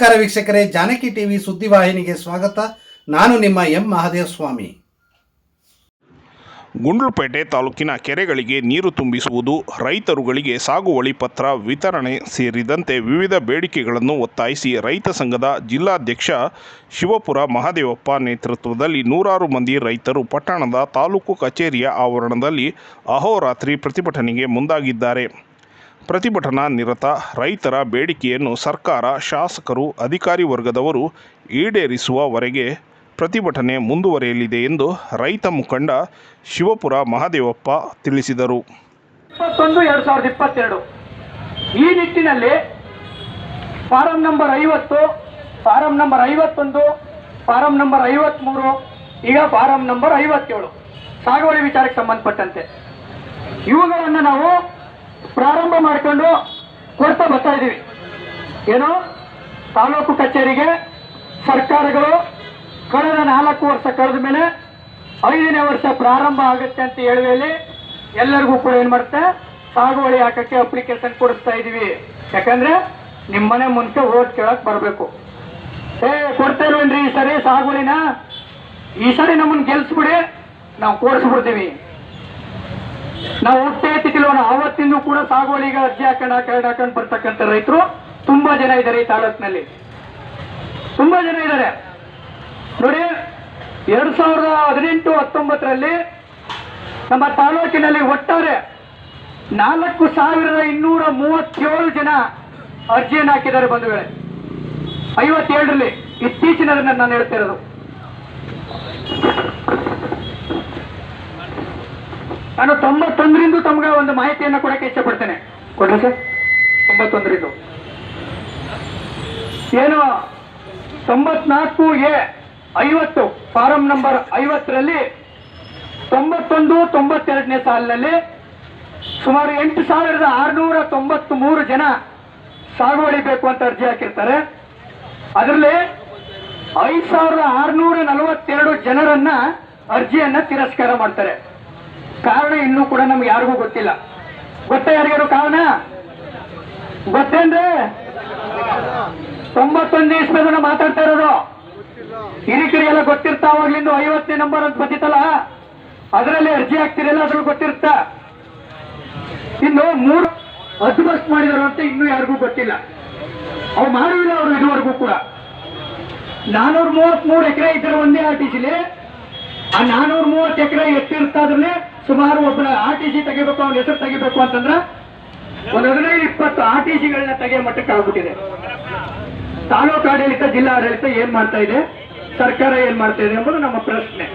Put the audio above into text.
ನಮಸ್ಕಾರ ವೀಕ್ಷಕರೇ, ಜಾನಕಿ ಟಿವಿ ಸುದ್ದಿವಾಹಿನಿಗೆ ಸ್ವಾಗತ. ನಾನು ನಿಮ್ಮ ಎಂ ಮಹಾದೇವ ಸ್ವಾಮಿ ಗುಂಡ್ಲುಪೇಟೆ ತಾಲೂಕಿನ ಕೆರೆಗಳಿಗೆ ನೀರು ತುಂಬಿಸುವುದು, ರೈತರುಗಳಿಗೆ ಸಾಗುವಳಿ ಪತ್ರ ವಿತರಣೆ ಸೇರಿದಂತೆ ವಿವಿಧ ಬೇಡಿಕೆಗಳನ್ನು ಒತ್ತಾಯಿಸಿ ರೈತ ಸಂಘದ ಜಿಲ್ಲಾಧ್ಯಕ್ಷ ಶಿವಪುರ ಮಹಾದೇವಪ್ಪ ನೇತೃತ್ವದಲ್ಲಿ ನೂರಾರು ಮಂದಿ ರೈತರು ಪಟ್ಟಣದ ತಾಲೂಕು ಕಚೇರಿಯ ಆವರಣದಲ್ಲಿ ಅಹೋರಾತ್ರಿ ಪ್ರತಿಭಟನೆಗೆ ಮುಂದಾಗಿದ್ದಾರೆ. ಪ್ರತಿಭಟನಾ ನಿರತ ರೈತರ ಬೇಡಿಕೆಯನ್ನು ಸರ್ಕಾರ, ಶಾಸಕರು, ಅಧಿಕಾರಿ ವರ್ಗದವರು ಈಡೇರಿಸುವವರೆಗೆ ಪ್ರತಿಭಟನೆ ಮುಂದುವರಿಯಲಿದೆ ಎಂದು ರೈತ ಮುಖಂಡ ಶಿವಪುರ ಮಹಾದೇವಪ್ಪ ತಿಳಿಸಿದರು. ಇಪ್ಪತ್ತೊಂದು, ಎರಡು ಸಾವಿರದ ಇಪ್ಪತ್ತೆರಡು. ಈ ನಿಟ್ಟಿನಲ್ಲಿ ಫಾರಂ ನಂಬರ್ ಐವತ್ತು, ಫಾರಂ ನಂಬರ್ ಐವತ್ತೊಂದು, ಫಾರಂ ನಂಬರ್ ಐವತ್ಮೂರು, ಈಗ ಫಾರಂ ನಂಬರ್ ಐವತ್ತೇಳು. ಸಾಗುವಳಿ ವಿಚಾರಕ್ಕೆ ಸಂಬಂಧಪಟ್ಟಂತೆ. ಇವುಗಳನ್ನು ನಾವು ಪ್ರಾರಂಭ ಮಾಡಿಕೊಂಡು ಕೊಡ್ತಾ ಬರ್ತಾ ಇದ್ದೀವಿ. ಏನು? ತಾಲೂಕು ಕಚೇರಿಗೆ ಸರ್ಕಾರಗಳು ಕಳೆದ ನಾಲ್ಕು ವರ್ಷ ಕಳೆದ ಮೇಲೆ ಐದನೇ ವರ್ಷ ಪ್ರಾರಂಭ ಆಗುತ್ತೆ ಅಂತ ಹೇಳುವಲ್ಲಿ ಎಲ್ಲರಿಗೂ ಕೂಡ ಏನು ಮಾಡುತ್ತೆ? ಸಾಗುವಳಿ ಹಾಕಕ್ಕೆ ಅಪ್ಲಿಕೇಶನ್ ಕೊಡಿಸ್ತಾ ಇದೀವಿ ಯಾಕಂದ್ರೆ ನಿಮ್ಮನೆ ಮುಂಚೆ ಓಟ್ ಕೇಳಕ್ ಬರಬೇಕು. ಏ ಕೊಡ್ತಾ ಇಲ್ವೇನ್ರಿ ಈ ಸರಿ ಸಾಗುವಳಿನ. ಈ ಸರಿ ನಮ್ಮನ್ನು ಗೆಲ್ಸ್ಬಿಡಿ, ನಾವು ಕೊಡಿಸ್ಬಿಡ್ತೀವಿ. ನಾವು ಹುಟ್ಟೆ ಆವತ್ತಿಂದ ಕೂಡ ಸಾಗುವಳಿಗೆ ಅರ್ಜಿ ಹಾಕೊಂಡು ಹಾಕೊಂಡು ಹಾಕೊಂಡು ಬರ್ತಕ್ಕಂಥ ರೈತರು ತುಂಬಾ ಜನ ಇದ್ದಾರೆ ಈ ತಾಲೂಕಿನಲ್ಲಿ. ತುಂಬಾ ಜನ ಇದ್ದಾರೆ. ನೋಡಿ, ಎರಡ್ ಸಾವಿರದ ಹದಿನೆಂಟು, ಹತ್ತೊಂಬತ್ತರಲ್ಲಿ ನಮ್ಮ ತಾಲೂಕಿನಲ್ಲಿ ಒಟ್ಟಾರೆ ನಾಲ್ಕು ಸಾವಿರದ ಇನ್ನೂರ ಮೂವತ್ತೇಳು ಜನ ಅರ್ಜಿಯನ್ನು ಹಾಕಿದ್ದಾರೆ ಬಂಧುಗಳೇ. ಐವತ್ತೇಳರಲ್ಲಿ ಇತ್ತೀಚಿನ ನಾನು ಹೇಳ್ತಾ ಇರೋದು. ನಾನು ತೊಂಬತ್ತೊಂದರಿಂದ ತಮಗೆ ಒಂದು ಮಾಹಿತಿಯನ್ನು ಕೊಡಕ್ಕೆ ಇಷ್ಟಪಡ್ತೇನೆ. ಕೊಡ್ರಿ ಸರ್. ತೊಂಬತ್ತೊಂದರಿಂದ. ಏನು? ತೊಂಬತ್ನಾಲ್ಕು ಎ ಐವತ್ತು. ಫಾರಂ ನಂಬರ್ ಐವತ್ತರಲ್ಲಿ ತೊಂಬತ್ತೊಂದು, ತೊಂಬತ್ತೆರಡನೇ ಸಾಲಿನಲ್ಲಿ ಸುಮಾರು ಎಂಟು ಸಾವಿರದ ಆರುನೂರ ತೊಂಬತ್ತ್ ಮೂರು ಜನ ಸಾಗುವಳಿ ಬೇಕು ಅಂತ ಅರ್ಜಿ ಹಾಕಿರ್ತಾರೆ. ಅದರಲ್ಲಿ ಐದು ಸಾವಿರದ ಆರುನೂರ ನಲವತ್ತೆರಡು ಜನರನ್ನ ಅರ್ಜಿಯನ್ನ ತಿರಸ್ಕಾರ ಮಾಡ್ತಾರೆ. ಕಾರಣ ಇನ್ನೂ ಕೂಡ ನಮ್ಗೆ ಯಾರಿಗೂ ಗೊತ್ತಿಲ್ಲ. ಗೊತ್ತೇ ಯಾರಿಗಾರು ಕಾರಣ? ಗೊತ್ತೇನ್ರಿ ತೊಂಬತ್ತೊಂದು ಇಸ್ಮೇದನ್ನ ಮಾತಾಡ್ತಾ ಇರೋದು. ಹಿರಿಕರಿಗೆಲ್ಲ ಗೊತ್ತಿರ್ತಾ ಗೊತ್ತಿರ್ತಾವಾಗ್ಲಿಂದ ಐವತ್ತನೇ ನಂಬರ್ ಅಂತ ಬಂದಿತ್ತಲ್ಲ? ಅದರಲ್ಲಿ ಅರ್ಜಿ ಹಾಕ್ತಿರಲ್ಲ ಅದ್ರಲ್ಲಿ ಗೊತ್ತಿರುತ್ತ ಇನ್ನು ಮೂರು ಅಸ್ಬಸ್ ಮಾಡಿದಾರು ಅಂತ ಇನ್ನೂ ಯಾರಿಗೂ ಗೊತ್ತಿಲ್ಲ. ಅವ್ರು ಮಾಡಿಲ್ಲ ಅವರು ಇದುವರೆಗೂ ಕೂಡ. ನಾನೂರ ಮೂವತ್ತ್ ಮೂರು ಎಕರೆ ಇದ್ರೆ ಒಂದೇ ಆರ್ ಟಿ ಸಿಲಿ ಆ ನಾನೂರ ಮೂವತ್ತು ಎಕರೆ ಎಷ್ಟಿರ್ತಾ ಅದ್ರಲ್ಲಿ ಸುಮಾರು ಒಬ್ಬ ಆರ್ ಟಿ ಸಿ ತೆಗಿಬೇಕು, ಅವ್ನ ಹೆಸರು ತೆಗಿಬೇಕು ಅಂತಂದ್ರೆ ಒಂದು ಹದಿನೈದು, ಇಪ್ಪತ್ತು ಆರ್ ಟಿ ಸಿಗಳನ್ನ ತೆಗೆಯ ಮಟ್ಟಕ್ಕೆ ಆಗ್ಬಿಟ್ಟಿದೆ. ತಾಲೂಕು ಆಡಳಿತ, ಜಿಲ್ಲಾ ಆಡಳಿತ ಏನ್ ಮಾಡ್ತಾ ಇದೆ? ಸರ್ಕಾರ ಏನ್ ಮಾಡ್ತಾ ಇದೆ ಎಂಬುದು ನಮ್ಮ ಪ್ರಶ್ನೆ.